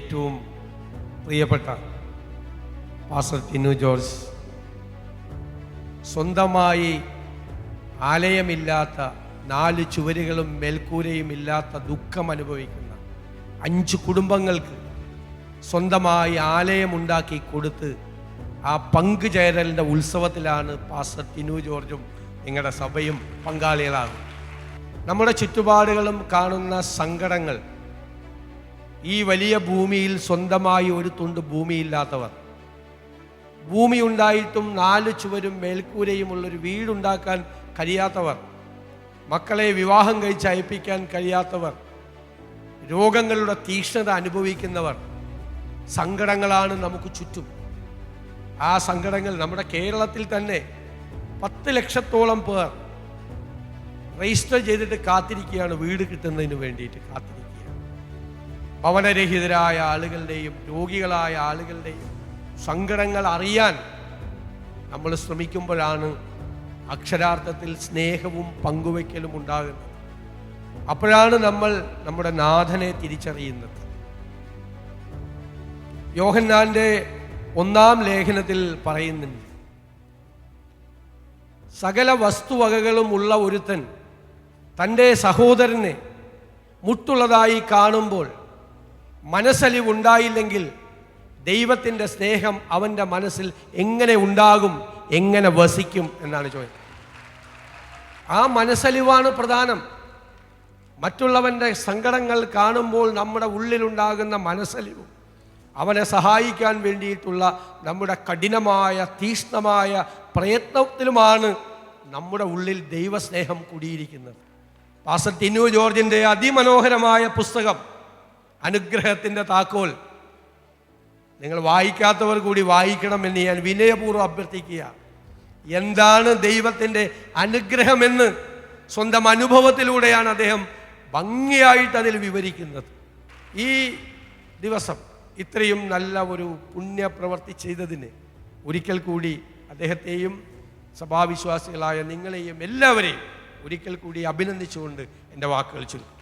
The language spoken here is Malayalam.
ഏറ്റവും പ്രിയപ്പെട്ട പാസ്റ്റർ തിന്നു ജോർജ്. സ്വന്തമായി ആലയമില്ലാത്ത നാല് ചുവരുകളും മേൽക്കൂരയും ഇല്ലാത്ത ദുഃഖം അനുഭവിക്കുന്ന അഞ്ച് കുടുംബങ്ങൾക്ക് സ്വന്തമായി ആലയമുണ്ടാക്കി കൊടുത്ത് ആ പങ്കുചേരലിന്റെ ഉത്സവത്തിലാണ് പാസ്റ്റർ ടിനു ജോർജും നിങ്ങളുടെ സഭയും പങ്കാളികളാകും നമ്മുടെ ചുറ്റുപാടുകളും കാണുന്ന സങ്കടങ്ങൾ ഈ വലിയ ഭൂമിയിൽ സ്വന്തമായി ഒരു തുണ്ട് ഭൂമിയില്ലാത്തവർ. ഭൂമി ഉണ്ടായിട്ടും നാല് ചുവരും മേൽക്കൂരയുമുള്ളൊരു വീടുണ്ടാക്കാൻ കഴിയാത്തവർ. മക്കളെ വിവാഹം കഴിച്ച് അയപ്പിക്കാൻ കഴിയാത്തവർ. രോഗങ്ങളുടെ തീക്ഷ്ണത അനുഭവിക്കുന്നവർ. സങ്കടങ്ങളാണ് നമുക്ക് ചുറ്റും. ആ സങ്കടങ്ങൾ നമ്മുടെ കേരളത്തിൽ തന്നെ പത്ത് ലക്ഷത്തോളം പേർ രജിസ്റ്റർ ചെയ്തിട്ട് കാത്തിരിക്കുകയാണ് വീട് കിട്ടുന്നതിന് വേണ്ടിയിട്ട് കാത്തിരിക്കുകയാണ് ഭവനരഹിതരായ ആളുകളുടെയും രോഗികളായ ആളുകളുടെയും സങ്കടങ്ങൾ അറിയാൻ നമ്മൾ ശ്രമിക്കുമ്പോഴാണ് അക്ഷരാർത്ഥത്തിൽ സ്നേഹവും പങ്കുവയ്ക്കലും ഉണ്ടാകുന്നത്. അപ്പോഴാണ് നമ്മൾ നമ്മുടെ നാഥനെ തിരിച്ചറിയുന്നത്. യോഹന്നാന്റെ ഒന്നാം ലേഖനത്തിൽ പറയുന്നുണ്ട് സകല വസ്തുവകകളും ഉള്ള ഒരുത്തൻ തന്റെ സഹോദരനെ മുട്ടുള്ളതായി കാണുമ്പോൾ മനസ്സലിവുണ്ടായില്ലെങ്കിൽ ദൈവത്തിന്റെ സ്നേഹം അവന്റെ മനസ്സിൽ എങ്ങനെ ഉണ്ടാകും എങ്ങനെ വസിക്കും എന്നാണ് ചോദ്യം. ആ മനസ്സലിവാണ് പ്രധാനം. മറ്റുള്ളവന്റെ സങ്കടങ്ങൾ കാണുമ്പോൾ നമ്മുടെ ഉള്ളിലുണ്ടാകുന്ന മനസ്സലിവും അവനെ സഹായിക്കാൻ വേണ്ടിയിട്ടുള്ള നമ്മുടെ കഠിനമായ തീഷ്ണമായ പ്രയത്നത്തിലുമാണ് നമ്മുടെ ഉള്ളിൽ ദൈവസ്നേഹം കുടിയിരിക്കുന്നത്. പാസ ടിനു ജോർജിന്റെ അതിമനോഹരമായ പുസ്തകം അനുഗ്രഹത്തിന്റെ താക്കോൽ. നിങ്ങൾ വായിക്കാത്തവർ കൂടി വായിക്കണമെന്ന് ഞാൻ വിനയപൂർവം അഭ്യർത്ഥിക്കുക. എന്താണ് ദൈവത്തിന്റെ അനുഗ്രഹമെന്ന് സ്വന്തം അനുഭവത്തിലൂടെയാണ് അദ്ദേഹം ഭംഗിയായിട്ട് അതിൽ വിവരിക്കുന്നത്. ഈ ദിവസം ഇത്രയും നല്ല ഒരു പുണ്യപ്രവർത്തി ചെയ്തതിന് ഒരിക്കൽ കൂടി അദ്ദേഹത്തെയും സഭാവിശ്വാസികളായ നിങ്ങളെയും എല്ലാവരെയും ഒരിക്കൽ കൂടി അഭിനന്ദിച്ചുകൊണ്ട് എന്റെ വാക്കുകൾ ചുരുക്കും.